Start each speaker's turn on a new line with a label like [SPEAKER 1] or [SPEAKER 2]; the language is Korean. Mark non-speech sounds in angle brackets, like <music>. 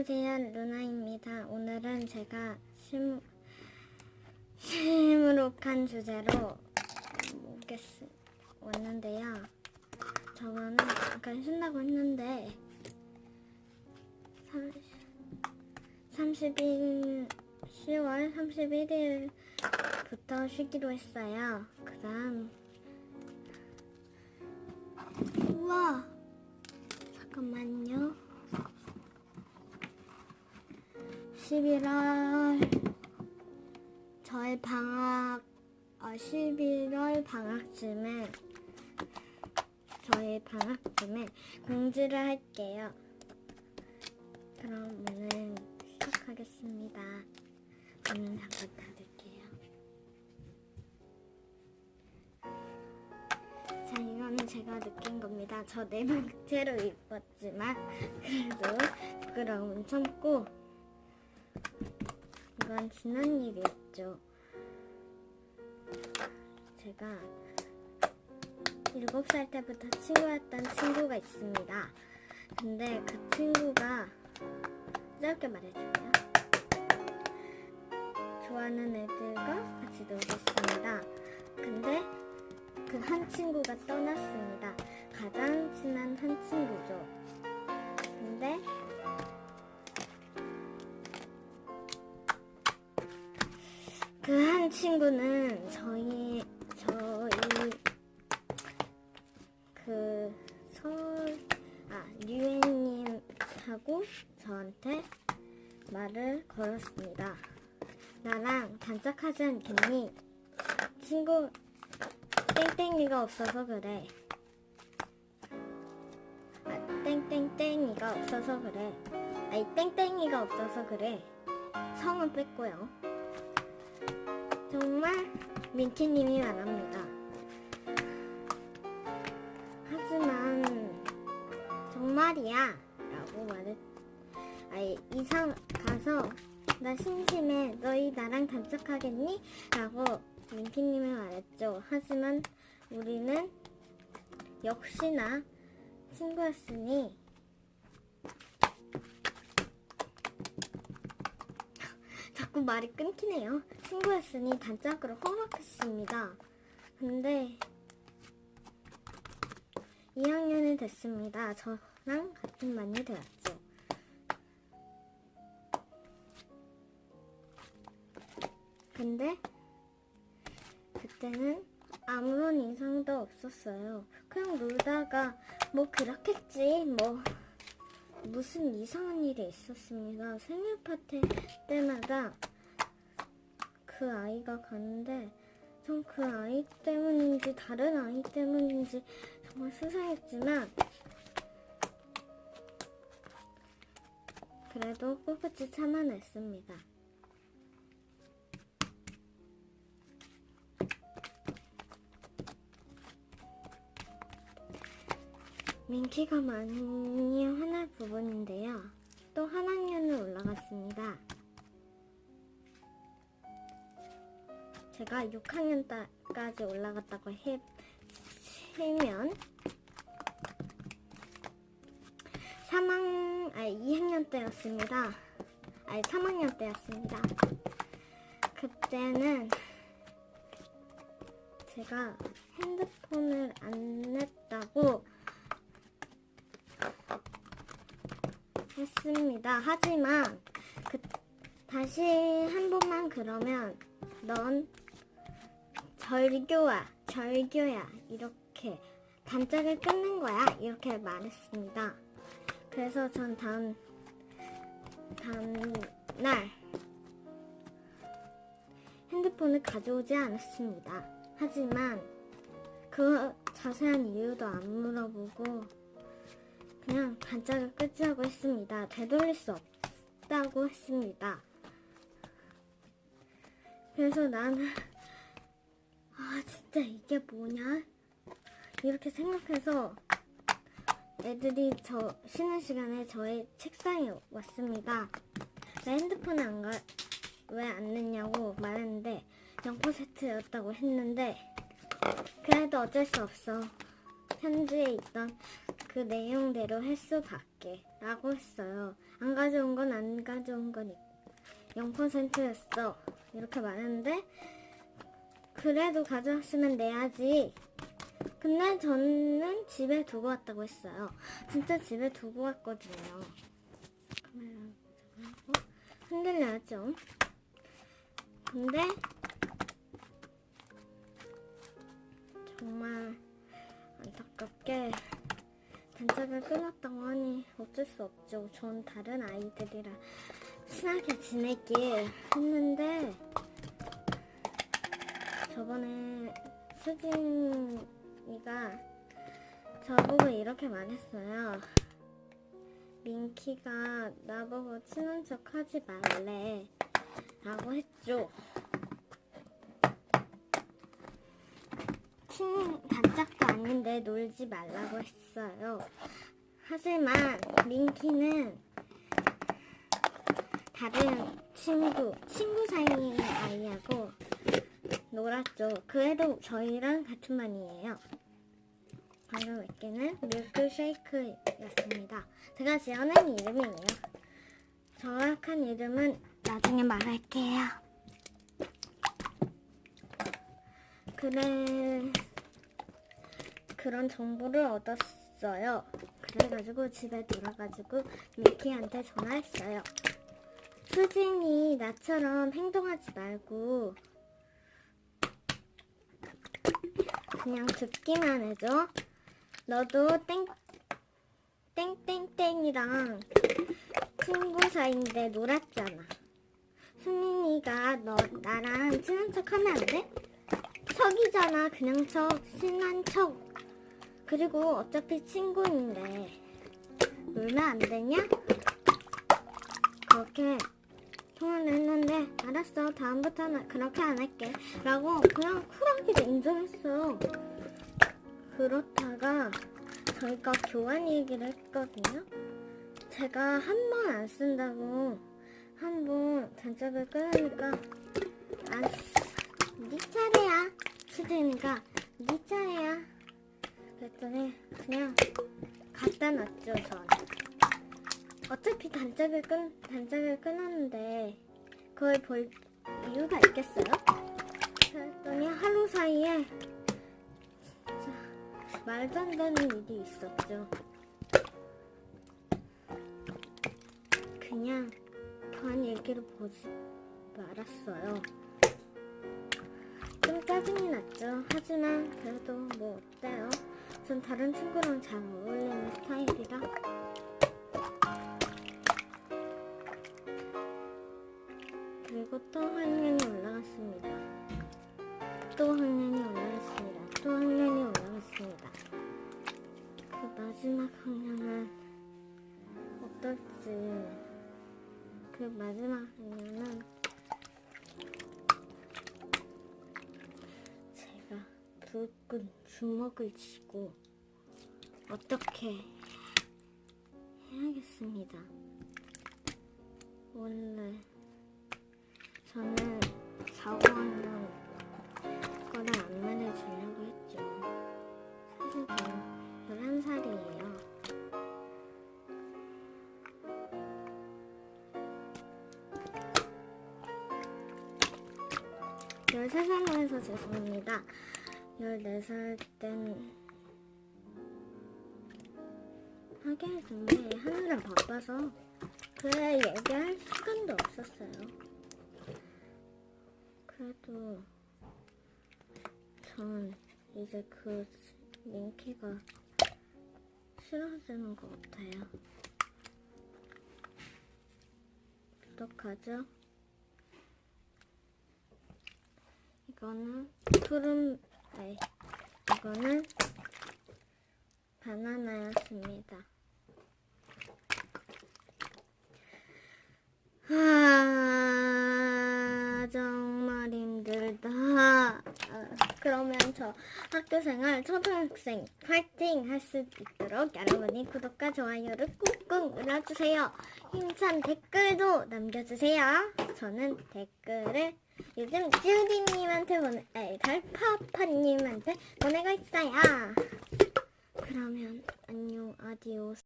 [SPEAKER 1] 안녕하세요, 루나입니다. 오늘은 제가 심, 시무룩한 주제로 오겠, 왔는데요. 저번에 잠깐 쉰다고 했는데, 30일, 10월 31일부터 쉬기로 했어요. 그 다음, 우와! 잠깐만요. 11월 저의 방학 어, 11월 방학쯤에 저의 방학쯤에 공지를 할게요. 오늘 시작하겠습니다. 문은 잠깐 닫을게요. 자, 이거는 제가 느낀 겁니다. 저 내복제로 <laughs> 입었지만 그래도 부끄러움은 참고 이건 지난 일이었죠. 제가 7살 때부터 친구였던 친구가 있습니다. 근데 그 친구가 짧게 말해줄게요. 좋아하는 애들과 같이 놀고 있습니다. 근데 그 한 친구가 떠났습니다. 가장 친한 한 친구죠. 근데 그 한 친구는 저희 저희 그서아 류혜님하고 저한테 말을 걸었습니다. 나랑 단짝하지 않겠니? 친구 땡땡이가 없어서 그래. 아 땡땡땡이가 없어서 그래. 아니 땡땡이가 없어서 그래. 성은 뺐고요. 정말 민키님이 말합니다. 하지만 정말이야 라고 말했 아니 이상 가서 나 심심해 너희 나랑 단짝하겠니? 라고 민키님이 말했죠. 하지만 우리는 역시나 친구였으니 자꾸 말이 끊기네요. 친구였으니 단짝으로 허락했습니다. 근데 2학년이 됐습니다. 저랑 같은 반이 되었죠. 근데 그때는 아무런 이상도 없었어요. 그냥 놀다가 뭐 그렇겠지 뭐 무슨 이상한 일이 있었습니다. 생일 파티 때마다 그 아이가 가는데 전 그 아이 때문인지 다른 아이 때문인지 정말 수상했지만 그래도 꿋꿋이 참아냈습니다. 민키가 많이 화날 부분인데요. 또 한 학년을 올라갔습니다. 제가 6학년까지 올라갔다고 해, 치면 3학, 아니 2학년 때였습니다. 아니 3학년 때였습니다. 그때는 제가 핸드폰을 안 냈다고 했습니다. 하지만 그 다시 한 번만 그러면 넌 절교야, 절교야 이렇게 단짝을 끊는 거야 이렇게 말했습니다. 그래서 전 다음 다음 날 핸드폰을 가져오지 않았습니다. 하지만 그 자세한 이유도 안 물어보고 그냥 단짝을 끊자고 했습니다. 되돌릴 수 없다고 했습니다. 그래서 나는 아 진짜 이게 뭐냐 이렇게 생각해서 애들이 저 쉬는 시간에 저의 책상에 왔습니다. 나 핸드폰 안 가, 왜 안 냈냐고 말했는데 0%였다고 했는데 그래도 어쩔 수 없어. 편지에 있던 그 내용대로 횟수 가져올게 라고 했어요. 안 가져온 건 안 가져온 건 0%였어. 이렇게 말했는데 그래도 가져왔으면 내야지. 근데 저는 집에 두고 왔다고 했어요. 진짜 집에 두고 왔거든요. 흔들려야죠. 근데 정말 안타깝게 단짝을 끊었다고 하니 어쩔 수 없죠. 전 다른 아이들이랑 친하게 지내길 했는데 저번에 수진이가 저보고 이렇게 말했어요. 민키가 나보고 친한 척 하지 말래 라고 했죠. 친 단짝도 아닌데 놀지 말라고 했어요. 하지만 민키는 다른 친구, 친구 사이의 아이하고 놀았죠. 그 애도 저희랑 같은 반이에요. 방금 몇 밀크쉐이크였습니다. 제가 지어낸 이름이에요. 정확한 이름은 나중에 말할게요. 그래 그런 정보를 얻었어요. 그래가지고 집에 돌아가지고 미키한테 전화했어요. 수진이 나처럼 행동하지 말고 그냥 듣기만 해줘. 너도 땡 땡땡땡이랑 친구 사이인데 놀았잖아. 수민이가 너 나랑 친한 척 하면 안 돼? 척이잖아. 그냥 척, 친한 척. 그리고 어차피 친구인데 놀면 안 되냐? 그렇게 통화를 했는데 알았어. 다음부터는 그렇게 안 할게. 라고 그냥 쿨하게 인정했어요. 그렇다가 저희가 교환 얘기를 했거든요. 제가 한 번 안 쓴다고 한 번 단짝을 끊으니까 안네 차례야. 수진이가 네 차례야. 그랬더니 그냥 갖다 놨죠, 전. 어차피 단짝을 끈 단짝을 끊었는데 그걸 볼 이유가 있겠어요? 그랬더니 하루 사이에 진짜 말도 안 되는 일이 있었죠. 그냥 교환 얘기를 보지 말았어요. 좀 짜증이 났죠. 하지만 그래도 뭐 어때요? 전 다른 친구랑 잘 어울리는 스타일이라. 그리고 또 학년이 올라갔습니다. 또 학년이 올라갔습니다. 또 학년이 올라갔습니다. 그 마지막 학년은 어떨지. 그 마지막 학년은 제가 불끈 주먹을 쥐고 어떻게 해야겠습니다. 원래 저는 4, 5학년 거를 안내해 주려고 했죠. 사실 저는 11살이에요. 열세 살로 해서 죄송합니다. 14살 땐 하긴 근데 하느라 바빠서 그래 얘기할 시간도 없었어요. 그래도 전 이제 그 민키가 싫어지는 것 같아요. 어떡하죠? 이거는 푸른 아이 이거는 바나나였습니다. 아 정말 힘들다. 아, 그러면 저 학교 생활 초등학생 파이팅 할 수 있도록 여러분이 구독과 좋아요를 꾹꾹 눌러주세요. 힘찬 댓글도 남겨주세요. 저는 댓글을 요즘 쭈디님한테 보내, 아니 달파파님한테 보내고 있어요. 그러면 안녕 아디오스.